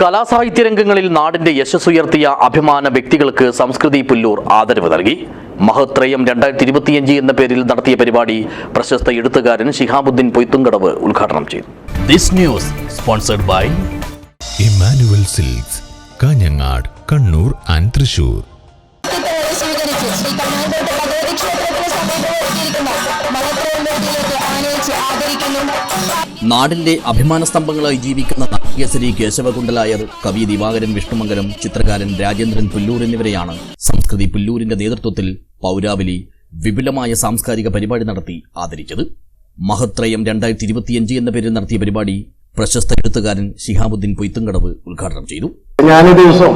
കലാസാഹിത്യ രംഗങ്ങളിൽ നാടിന്റെ യശസ്സുയർത്തിയ അഭിമാന വ്യക്തികൾക്ക് സംസ്കൃതി പുല്ലൂർ ആദരവ് നൽകി. മഹത്രയം രണ്ടായിരത്തി ഇരുപത്തിയഞ്ച് എന്ന പേരിൽ നടത്തിയ പരിപാടി പ്രശസ്ത എഴുത്തുകാരൻ ഷിഹാബുദ്ദീൻ പൊയ്ത്തുങ്കടവ് ഉദ്ഘാടനം ചെയ്തു. This news sponsored by Emmanuel Silks Kanhangad Kannur and Thrissur. നാടിന്റെ അഭിമാന സ്തംഭങ്ങളായി ജീവിക്കുന്ന നാട്യശ്രീ കേശവകുണ്ടലായർ കവി ദിവാകരൻ വിഷ്ണുമംഗലം ചിത്രകാരൻ രാജേന്ദ്രൻ പുല്ലൂർ എന്നിവരെയാണ് സംസ്കൃതി പുല്ലൂരിന്റെ നേതൃത്വത്തിൽ പൗരാവലി വിപുലമായ സാംസ്കാരിക പരിപാടി നടത്തി ആദരിച്ചത്. മഹത്രയം രണ്ടായിരത്തി ഇരുപത്തിയഞ്ച് എന്ന പേരിൽ നടത്തിയ പരിപാടി പ്രശസ്ത എഴുത്തുകാരൻ ശിഹാബുദ്ദീൻ പൊയ്ത്തുങ്കടവ് ഉദ്ഘാടനം ചെയ്തു. ഞാനൊരു ദിവസം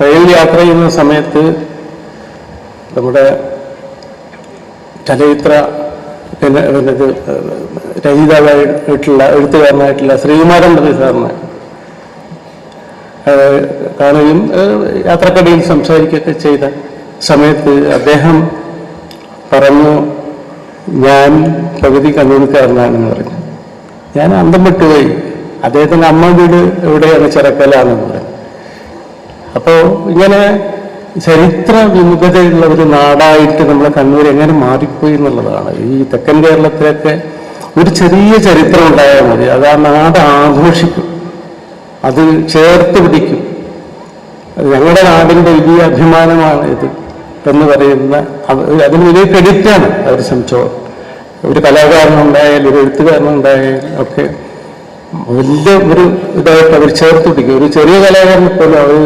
ട്രെയിൻ യാത്ര ചെയ്യുന്ന സമയത്ത് നമ്മുടെ ചലച്ചിത്ര പിന്നെ ഇത് രചയിതാവായിട്ടുള്ള എഴുത്തുകാരനായിട്ടുള്ള ശ്രീകുമാരൻ പ്രതി സാറിനെ കാണുകയും യാത്രക്കടിയിൽ സംസാരിക്കുകയൊക്കെ ചെയ്ത സമയത്ത് അദ്ദേഹം പറഞ്ഞു ഞാൻ പകുതി കണ്ണൂർക്കാരനാണെന്ന് പറഞ്ഞു. ഞാൻ അന്തം വിട്ടുപോയി അദ്ദേഹത്തിന്റെ അമ്മ വീട് എവിടെയാണ്? ചിറക്കലാണെന്ന് പറഞ്ഞു. അപ്പോൾ ഇങ്ങനെ ചരിത്ര വിമുഖതയുള്ള ഒരു നാടായിട്ട് നമ്മളെ കണ്ണൂർ എങ്ങനെ മാറിപ്പോയി എന്നുള്ളതാണ്. ഈ തെക്കൻ കേരളത്തിലൊക്കെ ഒരു ചെറിയ ചരിത്രം ഉണ്ടായാൽ മതി. അത് ആ നാട് ആഘോഷിക്കും. അത് ചേർത്ത് പിടിക്കും. ഞങ്ങളുടെ നാടിന്റെ വലിയ അഭിമാനമാണ് ഇത് എന്ന് പറയുന്ന അത് അതിന് വലിയ ക്രെഡിറ്റാണ് അവർ ശ്രമിച്ചോ ഒരു കലാകാരനുണ്ടായാലും ഒരു എഴുത്തുകാരനുണ്ടായാലും ഒക്കെ വലിയ ഒരു ഇതായിട്ട് അവർ ചേർത്ത് പിടിക്കും. ഒരു ചെറിയ കലാകാരനെ പോലും അവർ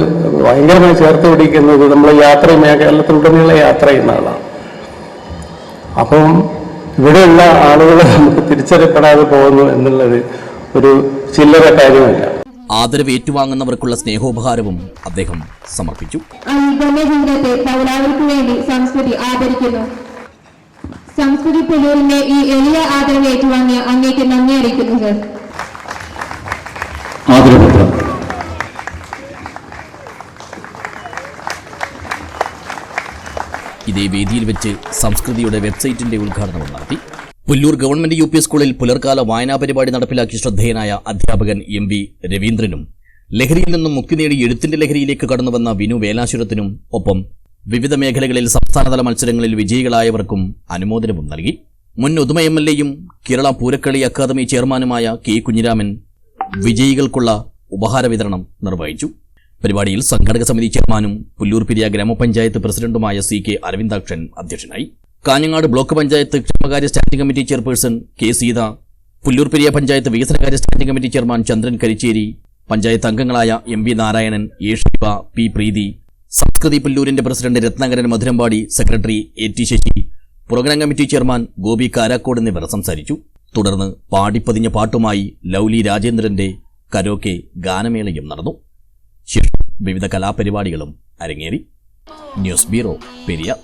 ഭയങ്കരമായി ചേർത്ത് പിടിക്കുന്നത് നമ്മൾ യാത്ര ചെയ്യുന്ന കേരളത്തിലുടനീളം യാത്ര ചെയ്യുന്ന ആളാണ്. അപ്പം ഇവിടെയുള്ള ആളുകളെ നമുക്ക് തിരിച്ചറിയപ്പെടാതെ പോകുന്നു എന്നുള്ളത് ഒരു ചില്ലറ കാര്യമല്ല. ആദരവ് ഏറ്റുവാങ്ങുന്നവർക്കുള്ള സ്നേഹോപഹാരവും അദ്ദേഹം സമർപ്പിച്ചു. പൗരാവർക്ക് വേണ്ടി സംസ്കൃതി ആദരിക്കുന്നു. സംസ്കൃതി പുല്ലൂരിന്റെ ഈ എളിയ ആദരവ് ഏറ്റുവാങ്ങിയ അങ്ങേക്ക് നന്ദി അറിയിക്കുന്നു സർ. ആദരപത്രം ഇതേ വേദിയിൽ വെച്ച് സംസ്കൃതിയുടെ വെബ്സൈറ്റിന്റെ ഉദ്ഘാടനവും നടത്തി. പുല്ലൂർ ഗവൺമെന്റ് യു പി സ്കൂളിൽ പുലർക്കാല വായനാ പരിപാടി നടപ്പിലാക്കി ശ്രദ്ധേയനായ അധ്യാപകൻ എം വി രവീന്ദ്രനും ലഹരിയിൽ നിന്നും മുക്തി നേടി എഴുത്തിന്റെ ലഹരിയിലേക്ക് കടന്നുവന്ന വിനു വേലാശുരത്തിനും ഒപ്പം വിവിധ മേഖലകളിൽ സംസ്ഥാനതല മത്സരങ്ങളിൽ വിജയികളായവർക്കും അനുമോദനവും നൽകി. മുൻ ഉദുമ എം എൽ എയും കേരള പൂരക്കളി അക്കാദമി ചെയർമാനുമായ കെ കുഞ്ഞിരാമൻ വിജയികൾക്കുള്ള ഉപഹാര വിതരണം നിർവഹിച്ചു. പരിപാടിയിൽ സംഘടക സമിതി ചെയർമാനും പുല്ലൂർ പിരിയ ഗ്രാമപഞ്ചായത്ത് പ്രസിഡന്റുമായ സി കെ അരവിന്ദാക്ഷൻ അധ്യക്ഷനായി. കാഞ്ഞങ്ങാട് ബ്ലോക്ക് പഞ്ചായത്ത് ക്ഷേമകാര്യ standing committee chairperson K Seetha Pullur Periya panchayat വികസനകാര്യ standing committee chairman Chandran Karicheri panchayat അംഗങ്ങളായ M V Narayanan A Shiva P Preethi Samskrithi പുല്ലൂരിന്റെ president Rathnakaran Madhurambadi secretary A T Sasi programme committee chairman Gopi Karakkode എന്നിവർ സംസാരിച്ചു. തുടർന്ന് പാടിപ്പതിഞ്ഞ പാട്ടുമായി Lovely രാജേന്ദ്രന്റെ karaoke ഗാനമേളയും നടന്നു. വിവിധ കലാപരിപാടികളും അരങ്ങേറി. News bureau Periya.